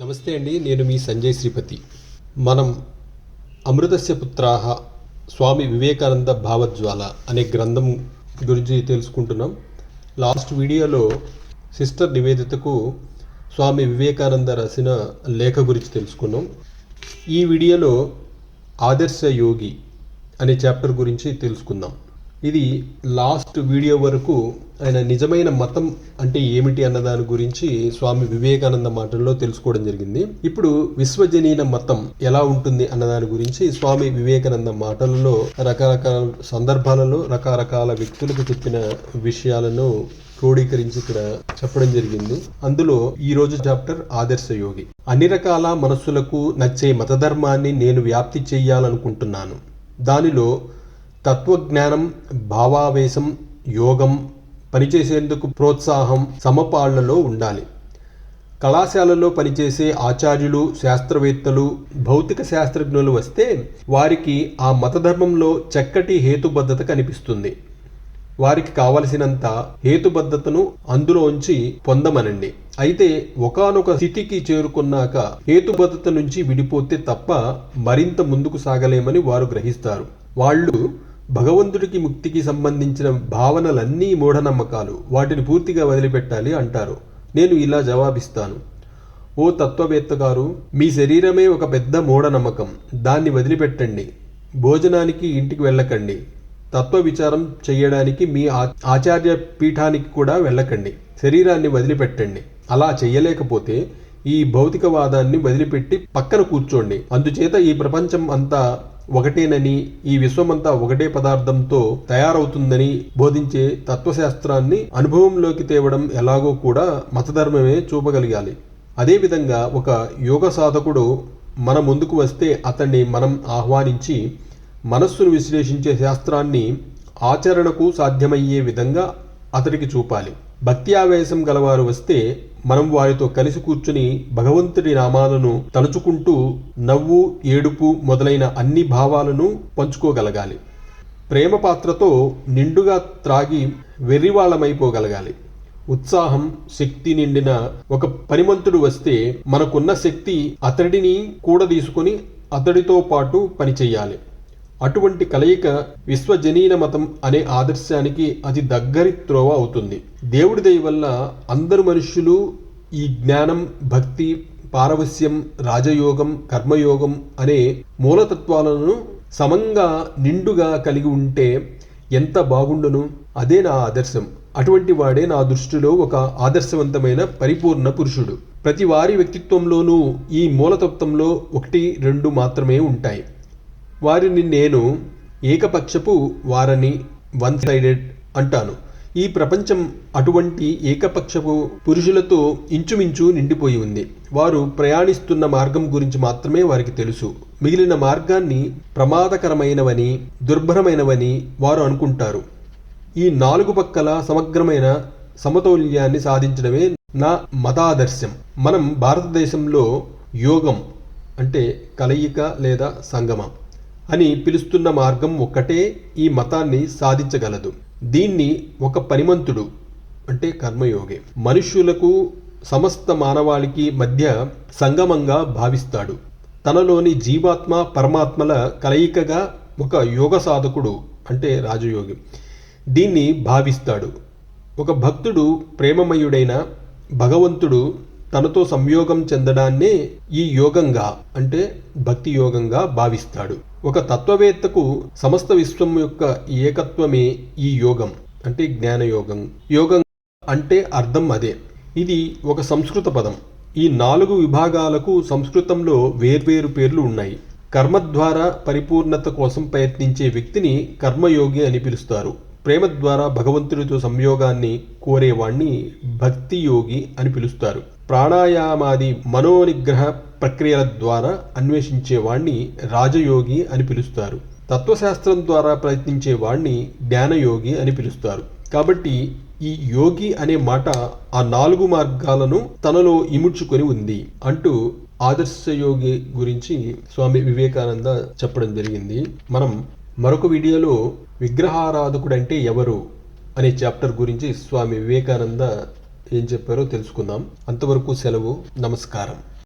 నమస్తే అండి నేను మీ సంజయ్ శ్రీపతి. మనం అమృతస్య పుత్రాహ స్వామి వివేకానంద భావజ్వాల అనే గ్రంథం గురించి తెలుసుకుంటున్నాం. లాస్ట్ వీడియోలో సిస్టర్ నివేదితకు స్వామి వివేకానంద రాసిన లేఖ గురించి తెలుసుకున్నాం. ఈ వీడియోలో ఆదర్శ యోగి అనే చాప్టర్ గురించి తెలుసుకుందాం. ఇది లాస్ట్ వీడియో వరకు ఆయన నిజమైన మతం అంటే ఏమిటి అన్న దాని గురించి స్వామి వివేకానంద మాటల్లో తెలుసుకోవడం జరిగింది. ఇప్పుడు విశ్వజనీన మతం ఎలా ఉంటుంది అన్న దాని గురించి స్వామి వివేకానంద మాటలలో రకరకాల సందర్భాలలో రకరకాల వ్యక్తులకు చెప్పిన విషయాలను క్రోడీకరించి ఇక్కడ చెప్పడం జరిగింది. అందులో ఈ రోజు చాప్టర్ ఆదర్శ యోగి. అన్ని రకాల మనస్సులకు నచ్చే మతధర్మాన్ని నేను వ్యాప్తి చేయాలనుకుంటున్నాను. దానిలో తత్వజ్ఞానం భావావేశం యోగం పనిచేసేందుకు ప్రోత్సాహం సమపాళ్ళలో ఉండాలి. కళాశాలలో పనిచేసే ఆచార్యులు శాస్త్రవేత్తలు భౌతిక శాస్త్రజ్ఞులు వస్తే వారికి ఆ మతధర్మంలో చక్కటి హేతుబద్ధత కనిపిస్తుంది. వారికి కావలసినంత హేతుబద్ధతను అందులోంచి పొందమనండి. అయితే ఒకానొక స్థితికి చేరుకున్నాక హేతుబద్ధత నుంచి విడిపోతే తప్ప మరింత ముందుకు సాగలేమని వారు గ్రహిస్తారు. వాళ్ళు భగవంతుడికి ముక్తికి సంబంధించిన భావనలన్నీ మూఢనమ్మకాలు. వాటిని పూర్తిగా వదిలిపెట్టాలి అంటారు. నేను ఇలా జవాబిస్తాను. ఓ తత్వవేత్త గారు మీ శరీరమే ఒక పెద్ద మూఢనమ్మకం. దాన్ని వదిలిపెట్టండి. భోజనానికి ఇంటికి వెళ్ళకండి. తత్వ విచారం చేయడానికి మీ ఆచార్య పీఠానికి కూడా వెళ్ళకండి. శరీరాన్ని వదిలిపెట్టండి. అలా చేయలేకపోతే ఈ భౌతికవాదాన్ని వదిలిపెట్టి పక్కన కూర్చోండి. అందుచేత ఈ ప్రపంచం అంతా ఒకటేనని ఈ విశ్వమంతా ఒకటే పదార్థంతో తయారవుతుందని బోధించే తత్వశాస్త్రాన్ని అనుభవంలోకి తేవడం ఎలాగో కూడా మతధర్మమే చూపగలగాలి. అదేవిధంగా ఒక యోగ సాధకుడు మన ముందుకు వస్తే అతన్ని మనం ఆహ్వానించి మనస్సును విశ్లేషించే శాస్త్రాన్ని ఆచరణకు సాధ్యమయ్యే విధంగా అతడికి చూపాలి. భక్తి ఆవేశం గలవారు వస్తే మనం వారితో కలిసి కూర్చుని భగవంతుడి నామాలను తలుచుకుంటూ నవ్వు ఏడుపు మొదలైన అన్ని భావాలను పంచుకోగలగాలి. ప్రేమ పాత్రతో నిండుగా త్రాగి వెర్రివాళ్ళమైపోగలగాలి ఉత్సాహం శక్తి నిండిన ఒక పనిమంతుడు వస్తే మనకున్న శక్తి అతడిని కూడా తీసుకొని అతడితో పాటు పనిచేయాలి. అటువంటి కలయిక విశ్వజనీన మతం అనే ఆదర్శానికి అతి దగ్గరి త్రోవ అవుతుంది. దేవుడి దయ వల్ల అందరు మనుష్యులు ఈ జ్ఞానం భక్తి పారవస్యం రాజయోగం కర్మయోగం అనే మూలతత్వాలను సమంగా నిండుగా కలిగి ఉంటే ఎంత బాగుండును? అదే నా ఆదర్శం. అటువంటి వాడే నా దృష్టిలో ఒక ఆదర్శవంతమైన పరిపూర్ణ పురుషుడు. ప్రతి వారి వ్యక్తిత్వంలోనూ ఈ మూలతత్వంలో ఒకటి రెండు మాత్రమే ఉంటాయి. వారిని నేను ఏకపక్షపు వారని వన్ సైడెడ్ అంటాను. ఈ ప్రపంచం అటువంటి ఏకపక్షపు పురుషులతో ఇంచుమించు నిండిపోయి ఉంది. వారు ప్రయాణిస్తున్న మార్గం గురించి మాత్రమే వారికి తెలుసు. మిగిలిన మార్గాన్ని ప్రమాదకరమైనవని దుర్భరమైనవని వారు అనుకుంటారు. ఈ నాలుగు పక్కల సమగ్రమైన సమతౌల్యాన్ని సాధించడమే నా మతాదర్శం. మనం భారతదేశంలో యోగం అంటే కలయిక లేదా సంగమం. అని పిలుస్తున్న మార్గం ఒక్కటే ఈ మతాన్ని సాధించగలదు. దీన్ని ఒక పనిమంతుడు అంటే కర్మయోగి మనుష్యులకు సమస్త మానవాళికి మధ్య సంగమంగా భావిస్తాడు. తనలోని జీవాత్మ పరమాత్మల కలయికగా ఒక యోగ సాధకుడు అంటే రాజయోగి దీన్ని భావిస్తాడు. ఒక భక్తుడు ప్రేమమయుడైన భగవంతుడు తనతో సంయోగం చెందడాన్నే ఈ యోగంగా అంటే భక్తి యోగంగా భావిస్తాడు. ఒక తత్వవేత్తకు సమస్త విశ్వం యొక్క ఏకత్వమే ఈ యోగం అంటే జ్ఞానయోగం యోగం. అంటే అర్థం అదే. ఇది ఒక సంస్కృత పదం. ఈ నాలుగు విభాగాలకు సంస్కృతంలో వేర్వేరు పేర్లు ఉన్నాయి. కర్మ ద్వారా పరిపూర్ణత కోసం ప్రయత్నించే వ్యక్తిని కర్మయోగి అని పిలుస్తారు. ప్రేమ ద్వారా భగవంతుడితో సంయోగాన్ని కోరేవాణ్ణి భక్తి యోగి అని పిలుస్తారు. ప్రాణాయామాది మనోనిగ్రహ ప్రక్రియల ద్వారా అన్వేషించేవాణ్ణి రాజయోగి అని పిలుస్తారు. తత్వశాస్త్రం ద్వారా ప్రయత్నించే వాణ్ణి జ్ఞానయోగి అని పిలుస్తారు. కాబట్టి ఈ యోగి అనే మాట ఆ నాలుగు మార్గాలను తనలో ఇముడ్చుకొని ఉంది అంటూ ఆదర్శ యోగి గురించి స్వామి వివేకానంద చెప్పడం జరిగింది. మనం మరొక వీడియోలో విగ్రహారాధకుడు అంటే ఎవరు అనే చాప్టర్ గురించి స్వామి వివేకానంద ఏం చెప్పారో తెలుసుకుందాం. అంతవరకు సెలవు నమస్కారం.